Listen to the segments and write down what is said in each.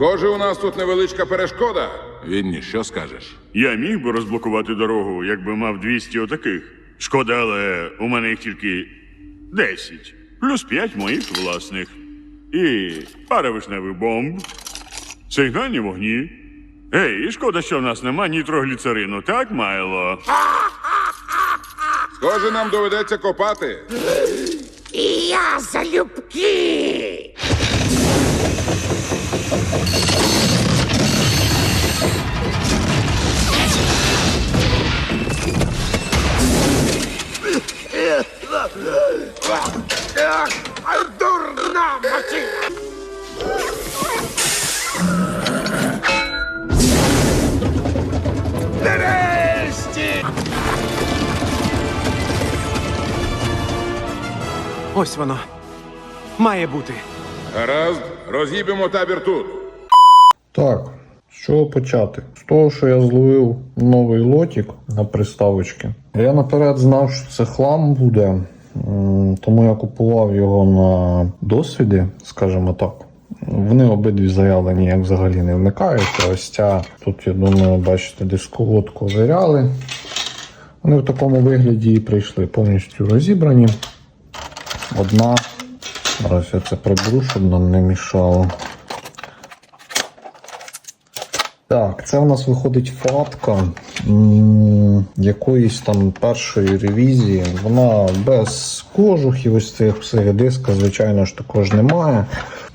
Схоже, у нас тут невеличка перешкода. Вінні, що скажеш? Я міг би розблокувати дорогу, якби мав 200 отаких. Шкода, але у мене їх тільки 10. Плюс 5 моїх власних. І пара вишневих бомб. Сигнальні вогні. Ей, і шкода, що в нас нема нітрогліцерину, так, Майло? Схоже, нам доведеться копати. І я залюбки. Ось воно. Має бути. Гаразд, роз'їбемо табір тут. Так, з чого почати? З того, що я зловив новий лотик на приставочки. Я наперед знав, що це хлам буде, тому я купував його на досвіді, скажімо так. Вони обидві заявлені як взагалі не вмикаються. Ось ця тут, я думаю, бачите, дисковод ковиряли. Вони в такому вигляді і прийшли повністю розібрані. Одна. Зараз я це приберу, щоб нам не мішало. Так, це у нас виходить фатка якоїсь там першої ревізії. Вона без кожухів, ось цих всіх диска, звичайно ж, також немає.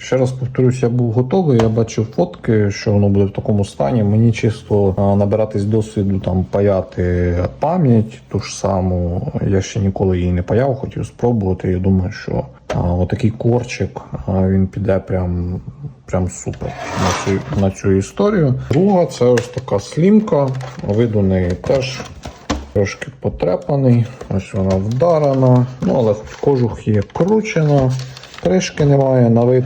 Ще раз повторюсь, я був готовий, я бачив фотки, що воно буде в такому стані. Мені чисто набиратись досвіду, там паяти пам'ять ту ж саму. Я ще ніколи її не паяв, хотів спробувати. Я думаю, що отакий корчик він піде прям, прям супер на цю, на цю історію. Друга це ось така слімка. Вид у неї теж трошки потрепаний. Ось вона вдарена. Ну, але кожух є кручена. Кришки немає на вид.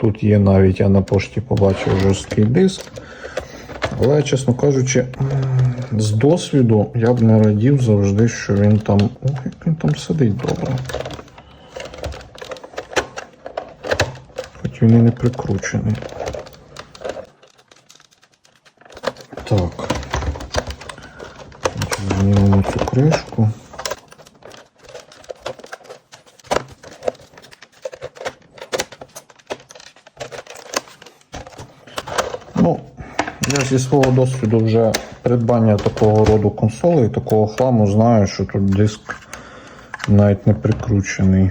Тут є навіть я на пошті побачив жорсткий диск. Але, чесно кажучи, з досвіду я б не радів завжди, що він там. Ох, як він там сидить добре. Хоч він і не прикручений. Так. Знімемо цю кришку. Ну, я зі свого досвіду вже придбання такого роду консолей, такого хламу знаю, що тут диск навіть не прикручений.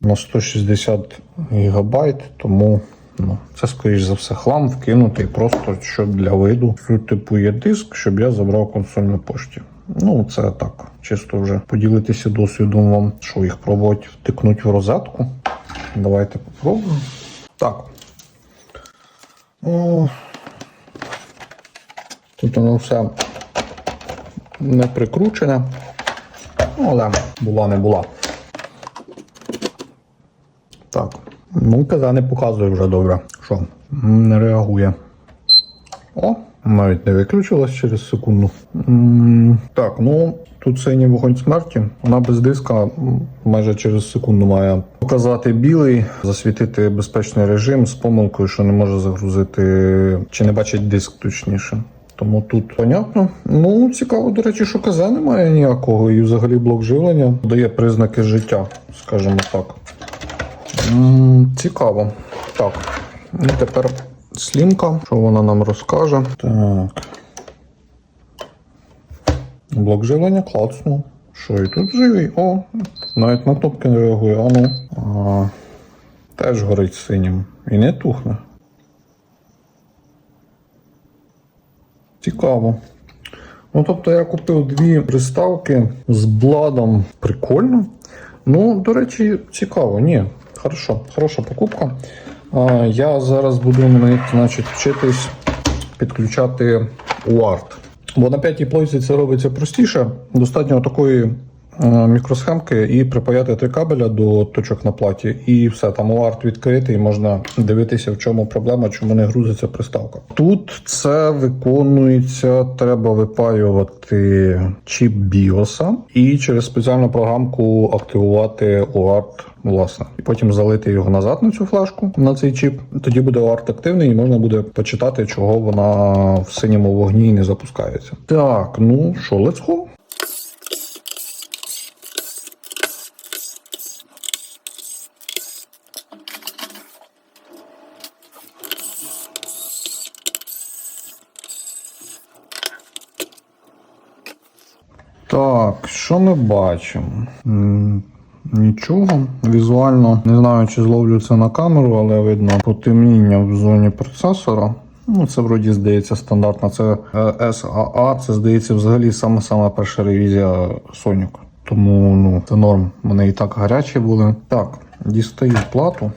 На 160 гігабайт, тому ну, це, скоріш за все, хлам вкинутий просто щоб для виду. Тут, типу, є диск, щоб я забрав консоль на пошті. Ну, це так, чисто вже поділитися досвідом вам, що їх пробувати втикнути в розетку. Давайте попробуємо. Так. О, тут воно все не прикручене. Ну, але була не була. Так. Ну, каза не показує вже добре. Що? Не реагує. О, навіть не виключилась через секунду. Так, ну тут синій вогонь смерті. Вона без диска майже через секунду має показати білий, засвітити безпечний режим з помилкою, що не може загрузити чи не бачить диск точніше. Тому тут понятно. Ну, цікаво, до речі, що КЗ немає ніякого, і взагалі блок живлення дає признаки життя, скажімо так. М, Цікаво. Так. І тепер слімка, що вона нам розкаже. Так. Блок живлення клацнув. Що і тут живий? О, навіть на кнопки не реагує. А ну. А, теж горить синім. І не тухне. Цікаво. Ну, тобто я купив дві приставки з бладом. Прикольно. Ну, до речі, цікаво. Ні, хорошо, хороша покупка. Я зараз буду на них значить, вчитись підключати UART. Бо на п'ятій плойці це робиться простіше. Достатньо такої мікросхемки і припаяти три кабеля до точок на платі, і все, там UART відкритий, і можна дивитися, в чому проблема, чому не грузиться приставка. Тут це виконується, треба випаювати чіп BIOS і через спеціальну програмку активувати UART Власне, і потім залити його назад на цю флешку на цей чіп. Тоді буде арт активний, і можна буде почитати, чого вона в синьому вогні не запускається. Так, ну що, let's go. Так, що ми бачимо? Нічого. Візуально не знаю, чи зловлю це на камеру, але видно потемніння в зоні процесора. Ну, це вроді здається стандартна. Це е, SAA, це здається взагалі саме саме перша ревізія Sonic. Тому ну, це норм. Вони і так гарячі були. Так, дістаю плату.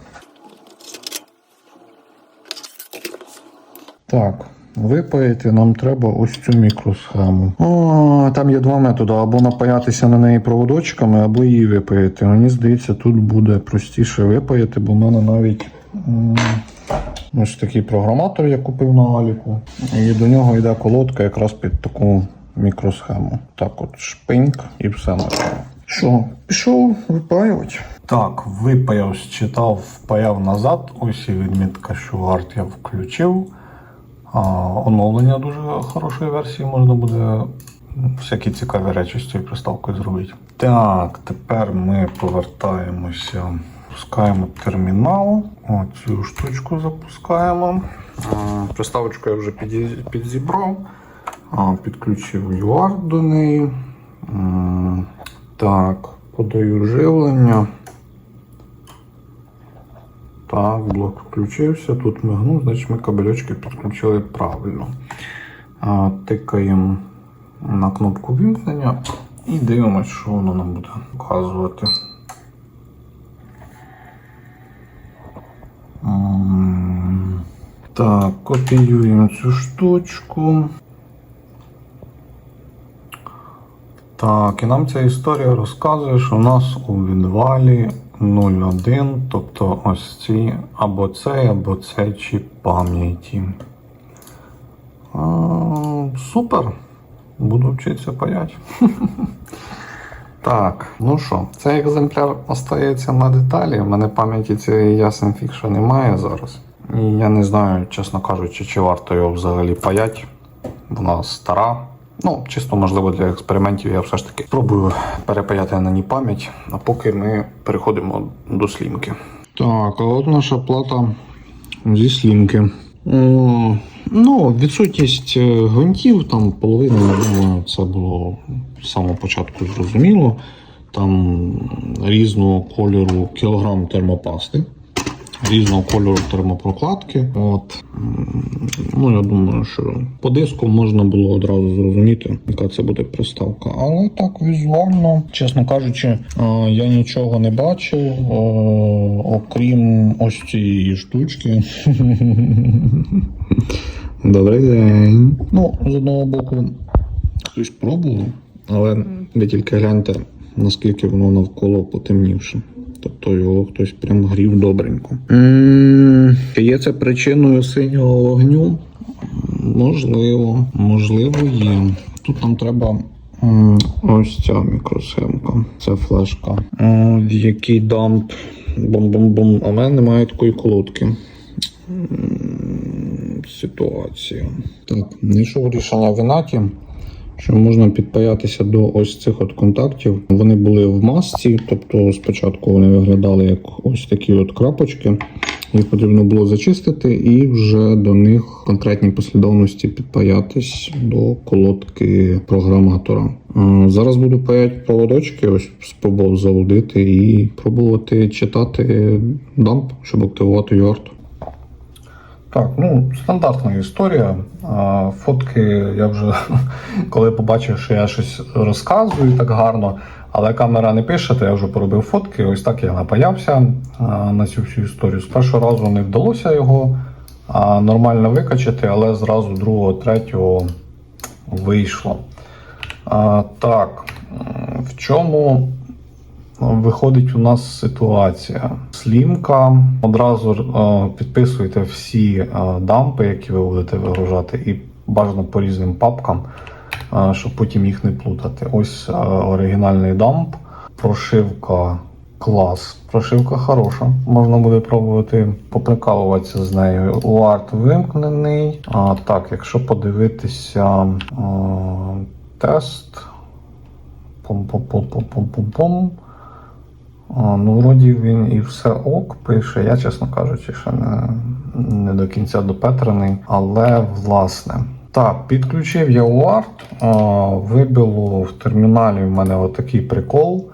Так, випаяти нам треба ось цю мікросхему. О, там є два методи: або напаятися на неї проводочками, або її випаяти. Мені здається, тут буде простіше випаяти, бо в мене навіть ось такий програматор я купив на Аліку. І до нього йде колодка якраз під таку мікросхему. Так, от шпиньк і все на. Що, пішов випаювати? Так, випаяв, считав, впаяв назад. Ось і відмітка, що арт я включив. Оновлення дуже хорошої версії можна буде всякі цікаві речі з цією приставкою зробити. Так, тепер ми повертаємося, пускаємо термінал. Оцю штучку запускаємо. Приставочку я вже підзібрав, підключив UART до неї. Так, подаю живлення. Так, блок включився, тут мигнув, значить ми кабельочки підключили правильно. Тикаємо на кнопку вімкнення і дивимося, що воно нам буде показувати. Так, копіюємо цю штучку. Так, і нам ця історія розказує, що у нас у відвалі 0,1, тобто ось ці або цей, або цей чіп пам'яті. Супер. Буду вчитися паять. Так, ну що, цей екземпляр остається на деталі. У мене пам'яті цієї ясен фікша немає зараз. І я не знаю, чесно кажучи, чи варто його взагалі паять. Вона стара. Ну, чисто можливо для експериментів я все ж таки спробую перепаяти на ній пам'ять, а поки ми переходимо до слімки. Так, а от наша плата зі слімки. О, ну, відсутність е, гвинтів, там половина, я думаю, це було з самого початку зрозуміло. Там різного кольору кілограм термопасти, різного кольору термопрокладки. От. Ну, я думаю, що по диску можна було одразу зрозуміти, яка це буде приставка. Але так візуально, чесно кажучи, я нічого не бачив, окрім ось цієї штучки. Добрий день. Ну, з одного боку, хтось пробував, але ви тільки гляньте, наскільки воно навколо потемнівше. Тобто його хтось прям грів добренько. Чи є це причиною синього вогню? Можливо, можливо, є. Тут нам треба ось ця мікросхемка. Це флешка. В який дамп. Бум-бум-бум. А в мене немає такої колодки. Ситуація. Так, знайшов рішення в Інаті що можна підпаятися до ось цих от контактів. Вони були в масці, тобто спочатку вони виглядали як ось такі от крапочки. Їх потрібно було зачистити і вже до них в конкретній послідовності підпаятись до колодки програматора. Е, Зараз буду паяти проводочки, ось спробував заводити і пробувати читати дамп, щоб активувати UART. Так, ну стандартна історія. Фотки я вже коли побачив, що я щось розказую так гарно, але камера не пише, то я вже поробив фотки. Ось так я напаявся на цю всю історію. З першого разу не вдалося його нормально викачати, але зразу другого, третього вийшло. Так, в чому виходить у нас ситуація? Слімка. Одразу е, підписуйте всі е, дампи, які ви будете вигружати, і бажано по різним папкам, е, щоб потім їх не плутати. Ось оригінальний дамп, прошивка клас. Прошивка хороша. Можна буде пробувати поприкалуватися з нею. UART вимкнений. А, так, якщо подивитися е, тест. Пом-пом-пом-пом-пом-пом. Ну, вроді він і все ок пише. Я, чесно кажучи, ще не, не до кінця допетрений. Але власне. Так, підключив я UART. Вибило в терміналі в мене отакий прикол.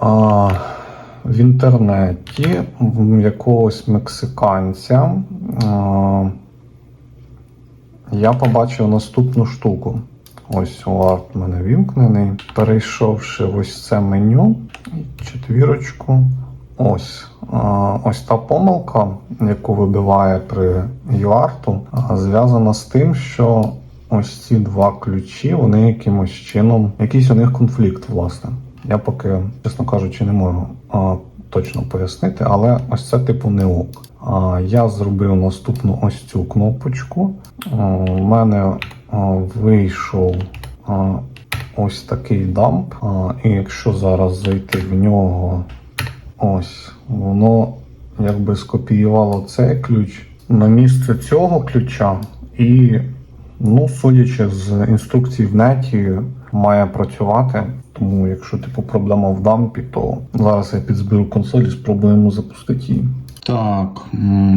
А, в інтернеті в якогось мексиканця а, я побачив наступну штуку. Ось UART в мене вімкнений. Перейшовши ось це меню, четвірочку. Ось. Ось та помилка, яку вибиває при UART, зв'язана з тим, що ось ці два ключі, вони якимось чином, якийсь у них конфлікт, власне. Я поки, чесно кажучи, не можу точно пояснити, але ось це типу не ок. Я зробив наступну ось цю кнопочку. У мене вийшов ось такий дамп. І якщо зараз зайти в нього, ось воно якби скопіювало цей ключ на місце цього ключа і Ну, судячи з інструкцій в неті, має працювати. Тому, якщо типу проблема в дампі, то зараз я підзберу консоль і спробуємо запустити її. Так,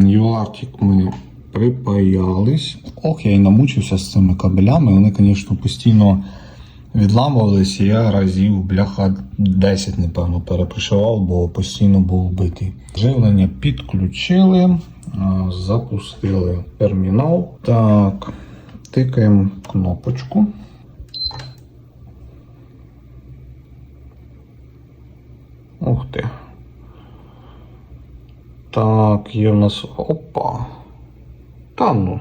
UARTик ми припаялись. Ох, я і намучився з цими кабелями. Вони, звісно, постійно відламувались, і я разів, бляха, 10, напевно, перепришивав, бо постійно був вбитий. Живлення підключили, запустили термінал. Так. Тикаємо кнопочку. Ух ти. Так, є в нас. Опа. Та ну.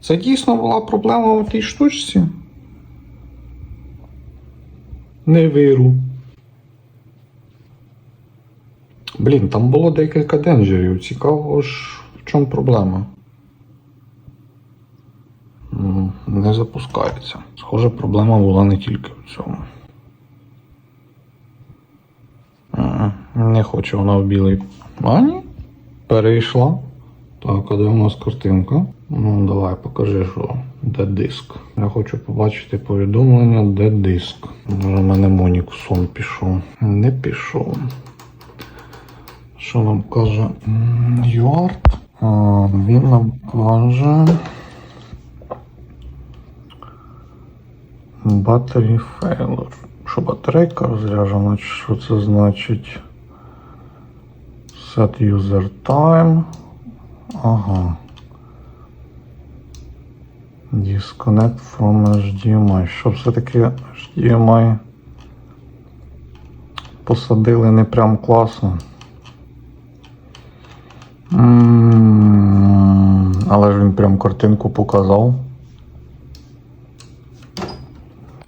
Це дійсно була проблема у тій штучці. Не віру. Блін, там було декілька денджерів. Цікаво ж, в чому проблема. Не запускається. Схоже, проблема була не тільки в цьому. Не хоче вона в білий. А ні. Перейшла. Так, а де у нас картинка? Ну, давай, покажи, що де диск. Я хочу побачити повідомлення, де диск. Може, в мене Монік в сон пішов. Не пішов. Що нам каже? А, Він нам каже. Battery failure. Що батарейка розряджена, чи що це значить? Set user time. Ага. Disconnect from HDMI. Що все-таки HDMI посадили не прям класно. Але ж він прям картинку показав.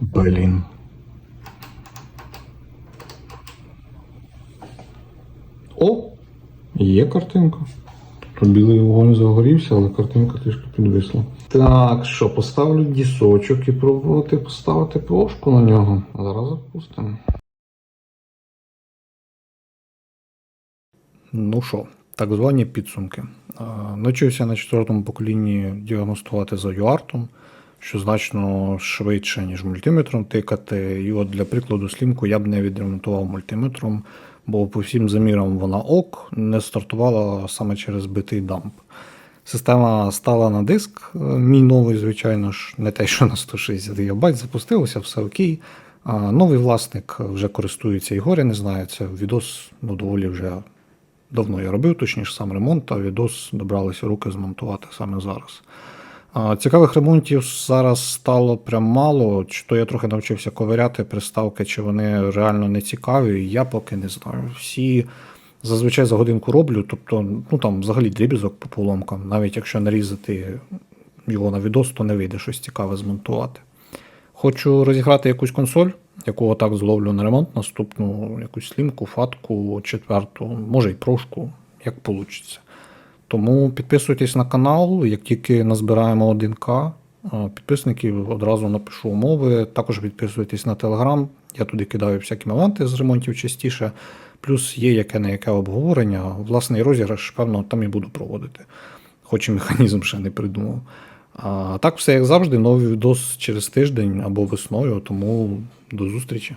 Блін. О! Є картинка. Білий вогонь загорівся, але картинка трішки підвисла. Так, що, поставлю дісочок і пробувати поставити плошку на нього. Зараз запустимо. Ну що, так звані підсумки. Навчився на четвертому поколінні діагностувати за юартом, що значно швидше, ніж мультиметром тикати. І от для прикладу слімку я б не відремонтував мультиметром, бо по всім замірам вона ок, не стартувала саме через битий дамп. Система стала на диск, е, мій новий, звичайно ж, не те, що на 160 ГБ, запустилося, все окей. А новий власник вже користується і горя не знає. Це відос ну, доволі вже давно я робив, точніше сам ремонт, а відос добралися руки змонтувати саме зараз. Цікавих ремонтів зараз стало прям мало. Чи то я трохи навчився ковиряти приставки, чи вони реально не цікаві, я поки не знаю. Всі зазвичай за годинку роблю, тобто, ну там взагалі дрібізок по поломкам, навіть якщо нарізати його на відос, то не вийде щось цікаве змонтувати. Хочу розіграти якусь консоль, яку отак зловлю на ремонт, наступну якусь слімку, фатку, четверту, може й прошку, як вийде. Тому підписуйтесь на канал, як тільки назбираємо 1К, е, підписників одразу напишу умови. Також підписуйтесь на телеграм. Я туди кидаю всякі моменти з ремонтів частіше. Плюс є яке не яке обговорення. Власний розіграш, певно, там і буду проводити. Хоч і механізм ще не придумав. А так все як завжди, новий відос через тиждень або весною, тому до зустрічі.